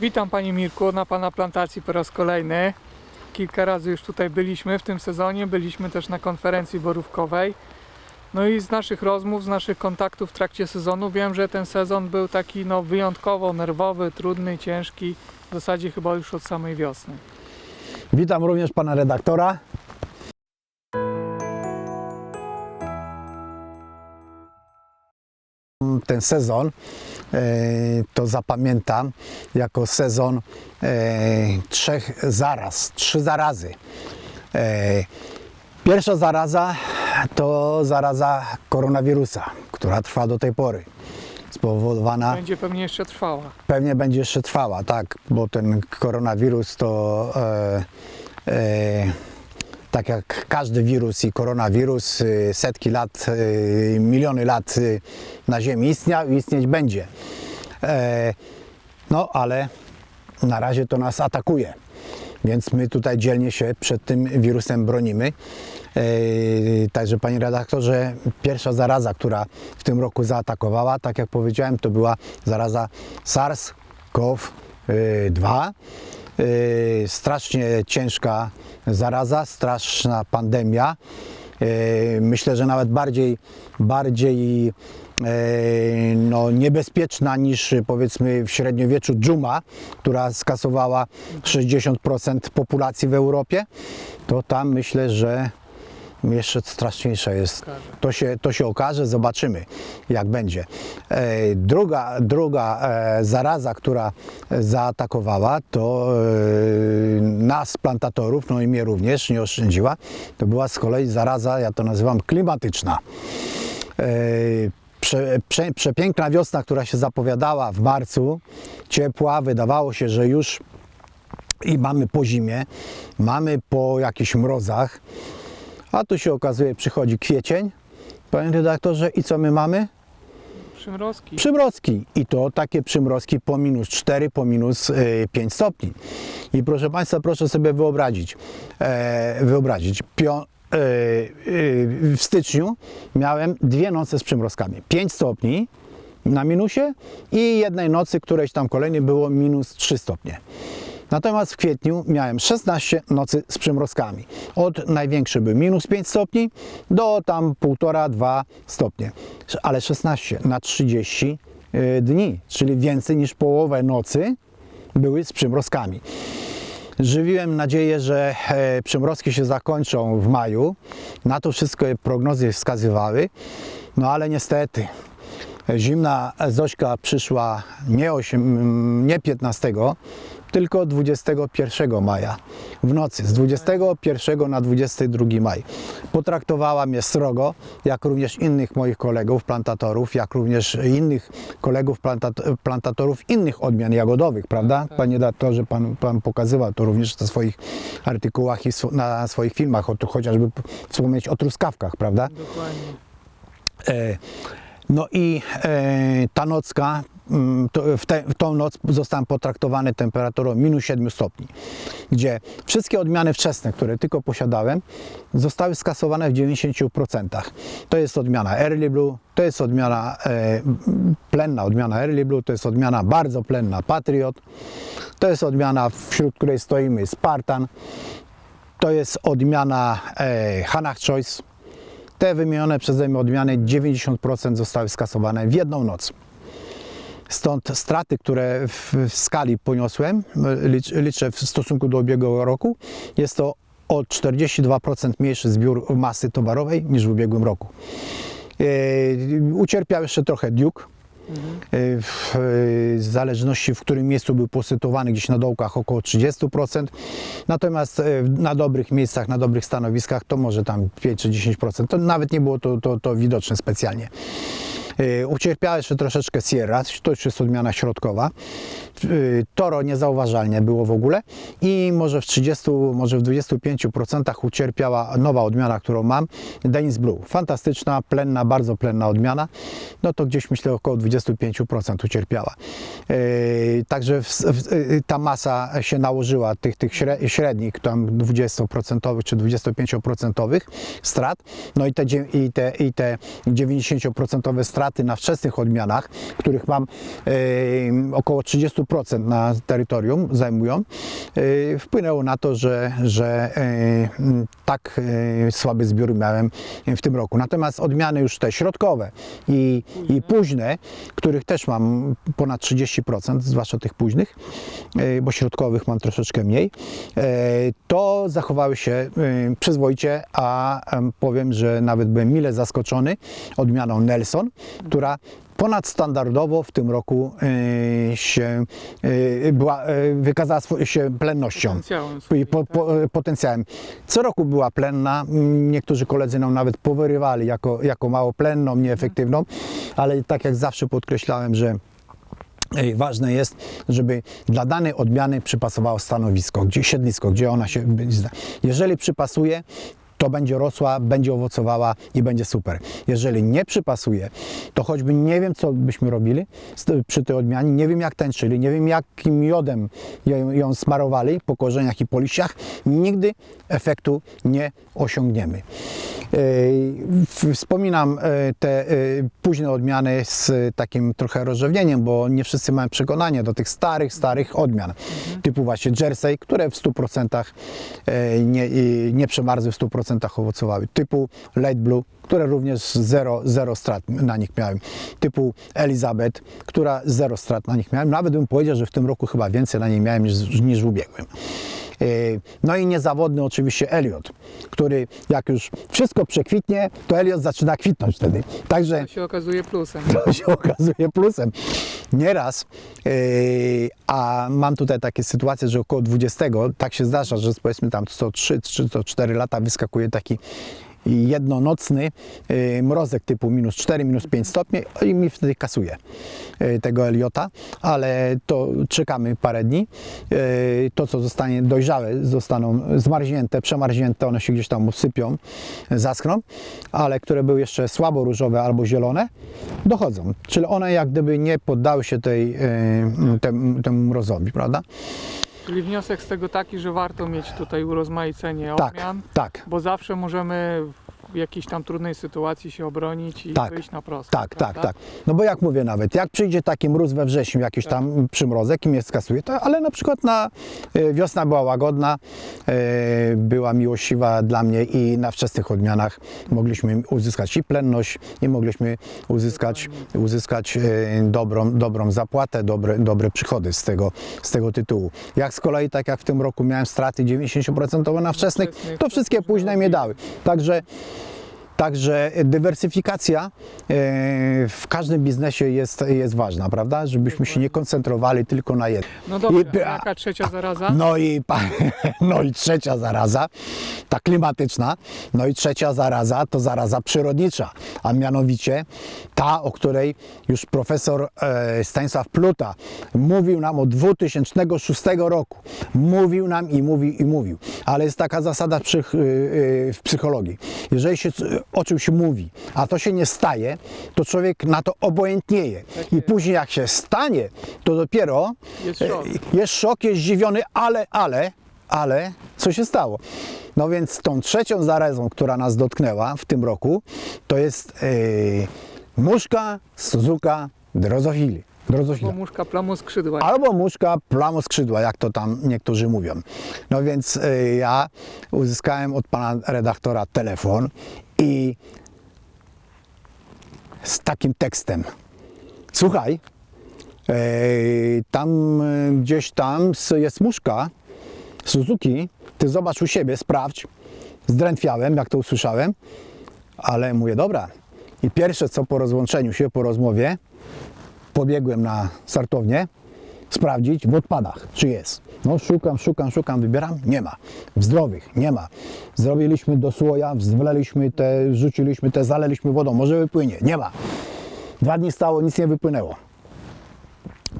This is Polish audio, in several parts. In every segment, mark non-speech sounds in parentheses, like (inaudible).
Witam Panie Mirku na Pana plantacji po raz kolejny. Kilka razy już tutaj byliśmy w tym sezonie, byliśmy też na konferencji borówkowej. No i z naszych rozmów, z naszych kontaktów w trakcie sezonu wiem, że ten sezon był taki no, wyjątkowo nerwowy, trudny, ciężki, w zasadzie chyba już od samej wiosny. Witam również pana redaktora. Ten sezon to zapamiętam jako sezon e, trzech zaraz, trzy zarazy. E, pierwsza zaraza to zaraza koronawirusa, która trwa do tej pory. Spowodowana Będzie pewnie jeszcze trwała. pewnie będzie jeszcze trwała, tak, bo ten koronawirus to e, e, tak jak każdy wirus i koronawirus y, setki lat, y, miliony lat y, na Ziemi istniał i istnieć będzie. E, no ale na razie to nas atakuje, więc my tutaj dzielnie się przed tym wirusem bronimy. E, Także panie redaktorze, pierwsza zaraza, która w tym roku zaatakowała, tak jak powiedziałem, to była zaraza SARS-CoV-2. Yy, strasznie ciężka zaraza, straszna pandemia. Yy, Myślę, że nawet bardziej, bardziej yy, no, niebezpieczna niż powiedzmy w średniowieczu dżuma, która skasowała 60% populacji w Europie, to tam myślę, że jeszcze straszniejsza jest. To się, to się okaże, zobaczymy jak będzie. Druga druga e, zaraza, która zaatakowała, to e, nas plantatorów, no i mnie również nie oszczędziła, to była z kolei zaraza, ja to nazywam klimatyczna. Prze, prze, przepiękna wiosna, która się zapowiadała w marcu, ciepła, wydawało się, że już i mamy po zimie, mamy po jakichś mrozach, a tu się okazuje, przychodzi kwiecień, panie redaktorze, i co my mamy? Przymrozki. Przymrozki. I to takie przymrozki po minus 4, po minus y, 5 stopni. I proszę Państwa, proszę sobie wyobrazić, e, wyobrazić, pio, e, e, w styczniu miałem dwie noce z przymrozkami. 5 stopni na minusie i jednej nocy, którejś tam kolejnej było minus 3 stopnie. Natomiast w kwietniu miałem 16 nocy z przymrozkami. Od największy był minus 5 stopni do tam 1,5-2 stopnie. Ale 16 na 30 y, dni, czyli więcej niż połowę nocy były z przymrozkami. Żywiłem nadzieję, że e, przymrozki się zakończą w maju. Na to wszystko prognozy wskazywały. No ale niestety zimna Zośka przyszła nie, 8, nie 15, tylko 21 maja w nocy, z 21 na 22 maj. Potraktowała mnie srogo, jak również innych moich kolegów, plantatorów, jak również innych kolegów plantat- plantatorów innych odmian jagodowych, prawda? Panie redaktorze, pan, pan pokazywał to również na swoich artykułach i na swoich filmach, chociażby wspomnieć o truskawkach, prawda? Dokładnie. E, No i e, ta nocka, mm, w, te, w tą noc zostałem potraktowany temperaturą minus 7 stopni, gdzie wszystkie odmiany wczesne, które tylko posiadałem, zostały skasowane w 90%. To jest odmiana Early Blue, to jest odmiana e, plenna odmiana Early Blue, to jest odmiana bardzo plenna Patriot, to jest odmiana, wśród której stoimy Spartan, to jest odmiana e, Hanach Choice, te wymienione przeze mnie odmiany 90% zostały skasowane w jedną noc. Stąd straty, które w, w skali poniosłem, licz, liczę w stosunku do ubiegłego roku, jest to o 42% mniejszy zbiór masy towarowej niż w ubiegłym roku. Yy, ucierpiał jeszcze trochę Duke, Yy, w yy, zależności w którym miejscu był posytuowany, gdzieś na dołkach około 30%, natomiast yy, na dobrych miejscach, na dobrych stanowiskach to może tam 5 czy 10%, to nawet nie było to, to, to widoczne specjalnie. Ucierpiała jeszcze troszeczkę Sierra, to już jest odmiana środkowa. Yy, Toro niezauważalnie było w ogóle i może w 30, może w 25% ucierpiała nowa odmiana, którą mam, Denis Blue. Fantastyczna, plenna, bardzo plenna odmiana. No to gdzieś myślę około 25% ucierpiała. Yy, Także w, w, yy, ta masa się nałożyła tych, tych śre- średnich, tam 20% czy 25% strat. No i te, i te, i te 90% straty na wczesnych odmianach, których mam yy, około 30% 100% na terytorium zajmują, e, wpłynęło na to, że, że m, tak e, słaby zbiór miałem w tym roku. Natomiast odmiany już te środkowe i, i późne, których też mam ponad 30%, zwłaszcza tych późnych, bo środkowych mam troszeczkę mniej, to zachowały się przyzwoicie, a em, powiem, że nawet byłem mile zaskoczony odmianą Nelson, która ponadstandardowo w tym roku e, się e, była, e, wykazała się plennością Potencjałem i po, tak? po, potencjałem. Co roku była plenna, niektórzy koledzy nam nawet powyrywali jako, jako mało plenną, nieefektywną, ale tak jak zawsze podkreślałem, że Ważne jest, żeby dla danej odmiany przypasowało stanowisko, gdzie, siedlisko, gdzie ona się będzie. Jeżeli przypasuje, to będzie rosła, będzie owocowała i będzie super. Jeżeli nie przypasuje, to choćby nie wiem, co byśmy robili przy tej odmianie, nie wiem jak tęczyli, nie wiem jakim miodem ją smarowali po korzeniach i po liściach, nigdy efektu nie osiągniemy. Wspominam e, te e, późne odmiany z takim trochę rozrzewnieniem, bo nie wszyscy mają przekonanie do tych starych, starych odmian, typu właśnie Jersey, które w 100% e, nie, nie przemarzły, w 100% owocowały, typu Light Blue, które również zero, zero strat na nich miałem, typu Elizabeth, która zero strat na nich miałem, nawet bym powiedział, że w tym roku chyba więcej na niej miałem niż, niż w ubiegłym. E, No i niezawodny oczywiście Elliot, który jak już wszystko przekwitnie, to Elliot zaczyna kwitnąć wtedy. Także To się okazuje plusem. (laughs) to się okazuje plusem. Nieraz, yy, a mam tutaj takie sytuacje, że około 20, tak się zdarza, że powiedzmy tam co 3 czy co 4 lata wyskakuje taki jednonocny yy, mrozek typu minus 4, minus 5 stopni i mi wtedy kasuje tego Eliota, ale to czekamy parę dni. Yy, to, co zostanie dojrzałe, zostaną zmarznięte, przemarznięte, one się gdzieś tam usypią, zaschną, ale które były jeszcze słabo różowe albo zielone, dochodzą. Czyli one jak gdyby nie poddały się tej, tem, temu mrozowi, prawda? Czyli wniosek z tego taki, że warto mieć tutaj urozmaicenie Tak, odmian, tak. bo zawsze możemy jakiejś tam trudnej sytuacji się obronić i Tak, wyjść na prosto. Tak, tak, prawda? tak. No bo jak mówię nawet, jak przyjdzie taki mróz we wrześniu, jakiś Tak. tam przymrozek i mnie skasuje, to, ale na przykład na y, wiosna była łagodna, y, była miłościwa dla mnie i na wczesnych odmianach mogliśmy uzyskać i plenność i mogliśmy uzyskać, uzyskać y, dobrą, dobrą zapłatę, dobre, dobre przychody z tego, z tego tytułu. Jak z kolei, tak jak w tym roku miałem straty 90% na wczesnych, to wszystkie późne mnie dały. Także Także dywersyfikacja e, w każdym biznesie jest, jest ważna, prawda? Żebyśmy się nie koncentrowali tylko na jednym. No dobrze, I- a jaka trzecia zaraza? No i, (laughs) no i trzecia zaraza, ta klimatyczna, no i trzecia zaraza to zaraza przyrodnicza, a mianowicie ta, o której już profesor e, Stanisław Pluta mówił nam od 2006 roku. Mówił nam i mówił i mówił, ale jest taka zasada w, w psychologii. Jeżeli się o czymś mówi, a to się nie staje, to człowiek na to obojętnieje. Tak I później jak się stanie, to dopiero Jest szok. E, jest szok, jest zdziwiony, ale, ale, ale, co się stało? No więc tą trzecią zarazą, która nas dotknęła w tym roku, to jest yy, muszka Suzuka drozofili. Drozofila. muszka plamu skrzydła. Albo muszka plamoskrzydła, jak to tam niektórzy mówią. No więc y, ja uzyskałem od pana redaktora telefon i z takim tekstem. Słuchaj, y, tam y, gdzieś tam jest muszka Suzuki, ty zobacz u siebie, sprawdź. Zdrętwiałem, jak to usłyszałem, ale mówię, dobra. I pierwsze co po rozłączeniu się, po rozmowie, pobiegłem na startownię sprawdzić w odpadach, czy jest. No szukam, szukam, szukam, wybieram, nie ma. W zdrowych, nie ma. Zrobiliśmy do słoja, te, rzuciliśmy te, zaleliśmy wodą, może wypłynie, nie ma. Dwa dni stało, nic nie wypłynęło.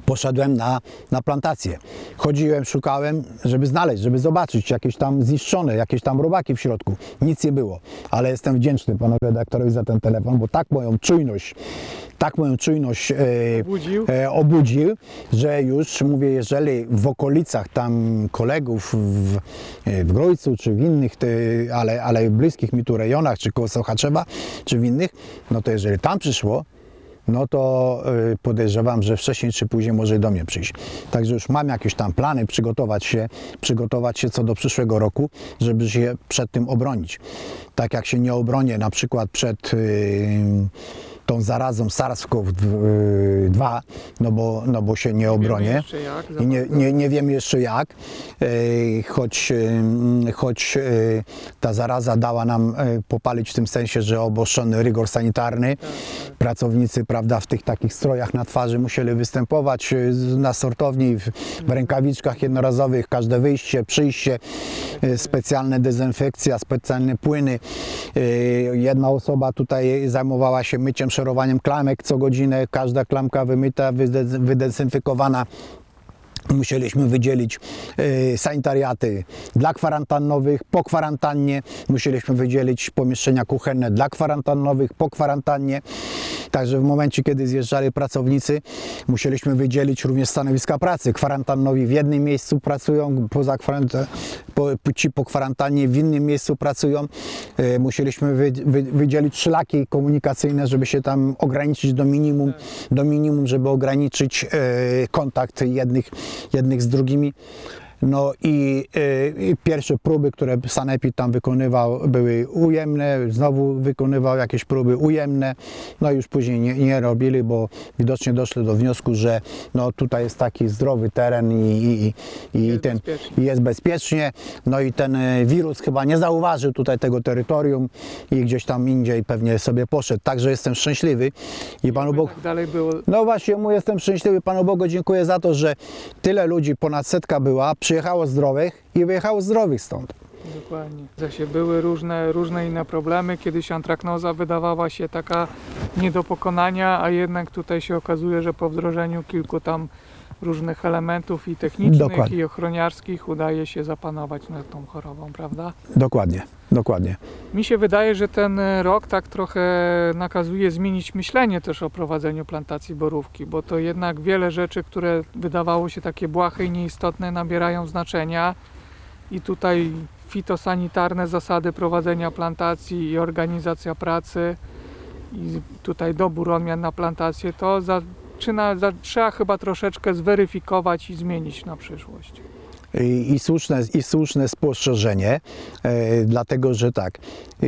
Poszedłem na, na plantację. Chodziłem, szukałem, żeby znaleźć, żeby zobaczyć jakieś tam zniszczone, jakieś tam robaki w środku. Nic nie było, ale jestem wdzięczny panu redaktorowi za ten telefon, bo tak moją czujność, tak moją czujność e, Obudził. e, obudził, że już mówię, jeżeli w okolicach tam kolegów w, e, w Grojcu czy w innych, te, ale, ale bliskich mi tu rejonach, czy koło Sochaczewa, czy w innych, no to jeżeli tam przyszło, no to y, podejrzewam, że wcześniej czy później może do mnie przyjść. Także już mam jakieś tam plany, przygotować się, przygotować się co do przyszłego roku, żeby się przed tym obronić. Tak jak się nie obronię na przykład przed y, tą zarazą SARS-CoV-2, no bo, no bo się nie obronię. I nie, nie, nie wiem jeszcze jak, choć, choć e, ta zaraza dała nam e, popalić w tym sensie, że obostrzony rygor sanitarny. Tak, tak. Pracownicy prawda, w tych takich strojach na twarzy musieli występować z- na sortowni w, w rękawiczkach jednorazowych, każde wyjście, przyjście, specjalne dezynfekcja, specjalne płyny. Jedna osoba tutaj zajmowała się myciem, szerowaniem klamek co godzinę, każda klamka wymyta, wyde- wydezynfekowana. Musieliśmy wydzielić e, sanitariaty dla kwarantannowych, po kwarantannie. Musieliśmy wydzielić pomieszczenia kuchenne dla kwarantannowych, po kwarantannie. Także w momencie, kiedy zjeżdżali pracownicy, musieliśmy wydzielić również stanowiska pracy. Kwarantannowi w jednym miejscu pracują, poza kwarantan- po, ci po kwarantannie w innym miejscu pracują. E, Musieliśmy wy, wy, wydzielić szlaki komunikacyjne, żeby się tam ograniczyć do minimum, do minimum żeby ograniczyć e, kontakt jednych, jednych z drugimi. No i, e, i pierwsze próby, które Sanepid tam wykonywał, były ujemne, znowu wykonywał jakieś próby ujemne, no i już później nie, nie robili, bo widocznie doszli do wniosku, że no tutaj jest taki zdrowy teren i, i, i, Jest ten, bezpiecznie. jest bezpiecznie. No i ten e, wirus chyba nie zauważył tutaj tego terytorium i gdzieś tam indziej pewnie sobie poszedł. Także jestem szczęśliwy i Panu Bogu. tak dalej było. No właśnie, mu jestem szczęśliwy. Panu Bogu dziękuję za to, że tyle ludzi, ponad setka była, przyjechało zdrowych i wyjechało zdrowych stąd. Dokładnie. Zasie były różne, różne inne problemy. Kiedyś antraknoza wydawała się taka nie do pokonania, a jednak tutaj się okazuje, że po wdrożeniu kilku tam różnych elementów i technicznych Dokładnie. i ochroniarskich udaje się zapanować nad tą chorobą, prawda? Dokładnie, dokładnie. Mi się wydaje, że ten e, rok tak trochę nakazuje zmienić myślenie też o prowadzeniu plantacji borówki, bo to jednak wiele rzeczy, które wydawało się takie błahe i nieistotne, nabierają znaczenia i tutaj fitosanitarne zasady prowadzenia plantacji i organizacja pracy i tutaj dobór odmian na plantację, to zaczyna, za, trzeba chyba troszeczkę zweryfikować i zmienić na przyszłość. I, słuszne, I słuszne spostrzeżenie, e, dlatego że tak, e,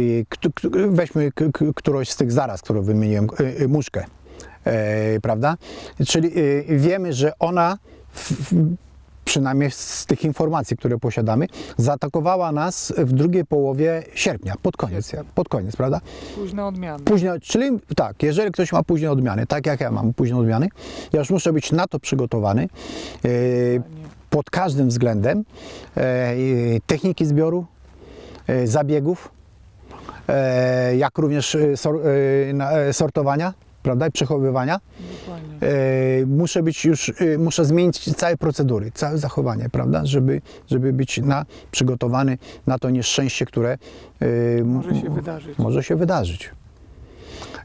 weźmy którąś z tych zaraz, którą wymieniłem, e, muszkę, prawda? Czyli wiemy, że ona, w, przynajmniej z tych informacji, które posiadamy, zaatakowała nas w drugiej połowie sierpnia, pod koniec, pod koniec, prawda? Późne odmiany. Późne, czyli tak, jeżeli ktoś ma późne odmiany, tak jak ja mam późne odmiany, ja już muszę być na to przygotowany. e, pod każdym względem e, techniki zbioru, e, zabiegów, jak również sortowania, prawda, i przechowywania. E, muszę być już, e, muszę zmienić całe procedury, całe zachowanie, prawda, żeby, żeby być na, przygotowany na to nieszczęście, które e, Może się wydarzyć. może się wydarzyć.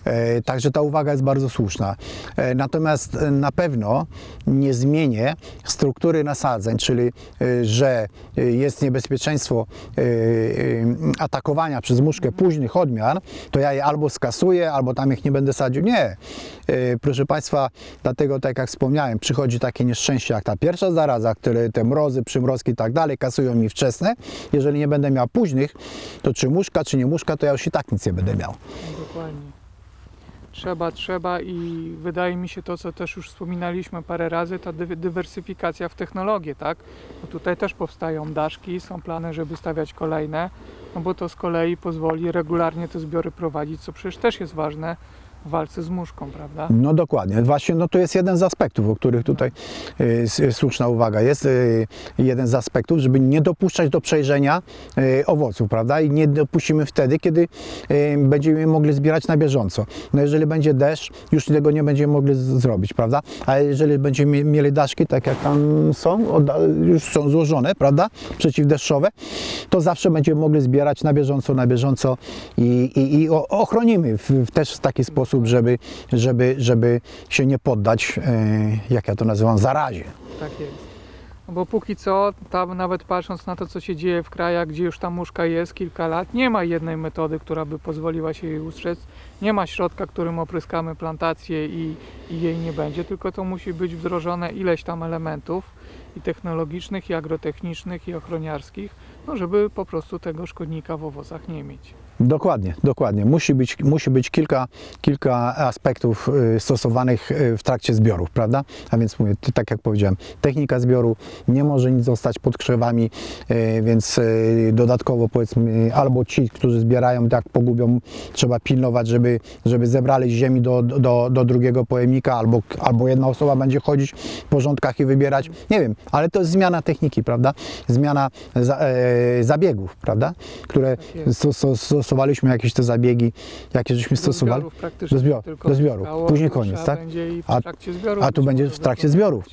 E, Także ta uwaga jest bardzo słuszna. E, Natomiast e, na pewno nie zmienię struktury nasadzeń, czyli że jest niebezpieczeństwo atakowania przez muszkę późnych odmian, to ja je albo skasuję, albo tam ich nie będę sadził. Nie. Proszę Państwa, dlatego tak jak wspomniałem, przychodzi takie nieszczęście jak ta pierwsza zaraza, które te mrozy, przymrozki i tak dalej kasują mi wczesne. Jeżeli nie będę miał późnych, to czy muszka, czy nie muszka, to ja już i tak nic nie będę miał. Dokładnie. Trzeba, trzeba i wydaje mi się to, co też już wspominaliśmy parę razy, ta dy- dywersyfikacja w technologię, tak? Bo tutaj też powstają daszki, są plany, żeby stawiać kolejne, no bo to z kolei pozwoli regularnie te zbiory prowadzić, co przecież też jest ważne w walce z muszką, prawda? No dokładnie. Właśnie no to jest jeden z aspektów, o których tutaj y, s- słuszna uwaga jest. Y, jeden z aspektów, żeby nie dopuszczać do przejrzenia y, owoców, prawda? I nie dopuścimy wtedy, kiedy y, będziemy mogli zbierać na bieżąco. No jeżeli będzie deszcz, już tego nie będziemy mogli zrobić, prawda? A jeżeli będziemy mieli daszki, tak jak tam są, odda- już są złożone, prawda? Przeciwdeszczowe, to zawsze będziemy mogli zbierać na bieżąco, na bieżąco i, i, i ochronimy w, w też w taki sposób, żeby, żeby, żeby się nie poddać, e, jak ja to nazywam, zarazie. Tak jest. No bo póki co, tam nawet patrząc na to, co się dzieje w krajach, gdzie już ta muszka jest kilka lat, nie ma jednej metody, która by pozwoliła się jej ustrzec. Nie ma środka, którym opryskamy plantację i, i jej nie będzie, tylko to musi być wdrożone ileś tam elementów i technologicznych, i agrotechnicznych, i ochroniarskich, no żeby po prostu tego szkodnika w owocach nie mieć. Dokładnie, dokładnie. Musi być, musi być kilka, kilka aspektów y, stosowanych y, w trakcie zbiorów, prawda? A więc mówię, tak jak powiedziałem, technika zbioru, nie może nic zostać pod krzewami, y, więc dodatkowo powiedzmy, albo ci, którzy zbierają, tak pogubią, trzeba pilnować, żeby, żeby zebrali z ziemi do, do, do drugiego pojemnika, albo, albo jedna osoba będzie chodzić w porządkach i wybierać, nie wiem, ale to jest zmiana techniki, prawda? Zmiana za, e, zabiegów, prawda? Które Tak stosowaliśmy jakieś te zabiegi, jakie żeśmy stosowali. zbiorów Do zbior- tylko do zbiorów. Później koniec, tak? A- zbiorów A tu będzie w trakcie zbiorów.